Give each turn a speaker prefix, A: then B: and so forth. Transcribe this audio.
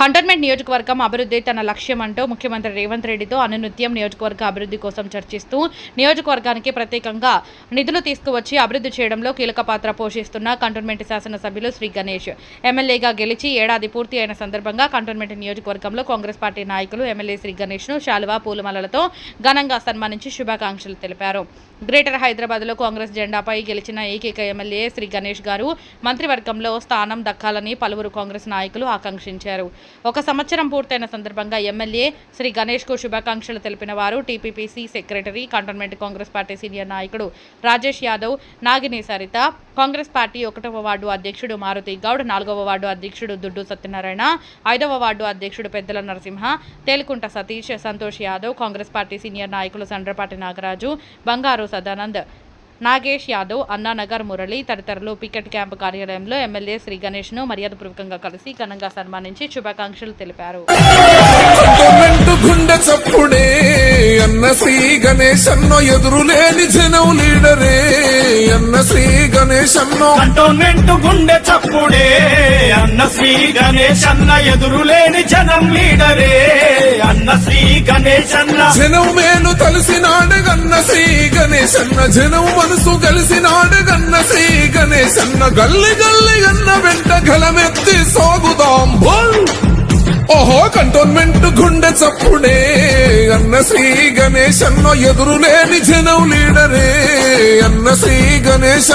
A: Cantonment నియోజకవర్గం అభివృద్ధి తన లక్ష్యం అంటూ ముఖ్యమంత్రి రేవంత్ రెడ్డితో అనునిత్యం నియోజకవర్గ అభివృద్ధి కోసం చర్చిస్తూ నియోజకవర్గానికి ప్రత్యేకంగా నిధులు తీసుకువచ్చి అభివృద్ధి చేయడంలో కీలక పాత్ర పోషిస్తున్న కంటోన్మెంట్ శాసనసభ్యులు శ్రీ గణేష్. ఎమ్మెల్యేగా గెలిచి ఏడాది పూర్తి అయిన సందర్భంగా కంటోన్మెంట్ నియోజకవర్గంలో కాంగ్రెస్ పార్టీ నాయకులు ఎమ్మెల్యే శ్రీ గణేష్ను శాలువా పూలమాలలతో ఘనంగా సన్మానించి శుభాకాంక్షలు తెలిపారు. గ్రేటర్ హైదరాబాద్లో కాంగ్రెస్ జెండాపై గెలిచిన ఏకైక ఎమ్మెల్యే శ్రీ గణేష్ గారు మంత్రివర్గంలో స్థానం దక్కాలని పలువురు కాంగ్రెస్ నాయకులు ఆకాంక్షించారు. ఒక సంవత్సరం పూర్తయిన సందర్భంగా ఎమ్మెల్యే శ్రీ గణేష్కు శుభాకాంక్షలు తెలిపిన వారు TPCC secretary cantonment Congress party senior నాయకుడు రాజేష్ యాదవ్ నాగిని సరిత కాంగ్రెస్ పార్టీ ఒకటవ వార్డు అధ్యక్షుడు మారుతి గౌడ్ నాలుగవ వార్డు అధ్యక్షుడు దుడ్డు సత్యనారాయణ ఐదవ వార్డు అధ్యక్షుడు పెద్దల నరసింహ తేలుకుంట సతీష్ సంతోష్ యాదవ్ కాంగ్రెస్ పార్టీ సీనియర్ నాయకులు సండ్రపాటి నాగరాజు బంగారు సదానంద్ నాగేష్ యాదవ్ అన్నానగర్ మురళి తదితరులు పికెట్ క్యాంపు కార్యాలయంలో ఎమ్మెల్యే శ్రీ గణేష్ను మర్యాదపూర్వకంగా కలిసి ఘనంగా సన్మానించి శుభాకాంక్షలు తెలిపారు.
B: చప్పుడే అన్న శ్రీ గణేష్ అన్నో ఎదురులేని జనం. అన్న శ్రీ గణేష్ అన్నో
C: కంటోన్మెంట్ గుండె చప్పుడే. అన్న శ్రీ గణేష్ అన్న ఎదురులేని జనం లీడరే. అన్న శ్రీ గణేష్ అన్న
B: జనం మేలు తలసినాడు గన్న శ్రీ గణేష్ అన్న జనం మనసు కలిసినాడు గన్న శ్రీ గణేష్ అన్న గల్లి గల్లి గన్న వెంట గలమెత్తి సాగుదాం. బోల్! ఓహో కంటోన్మెంట్ గుండె చప్పుడే. అన్న శ్రీ గణేష్ అన్న ఎదురులేని జనం లీడరే. అన్న శ్రీ గణేష్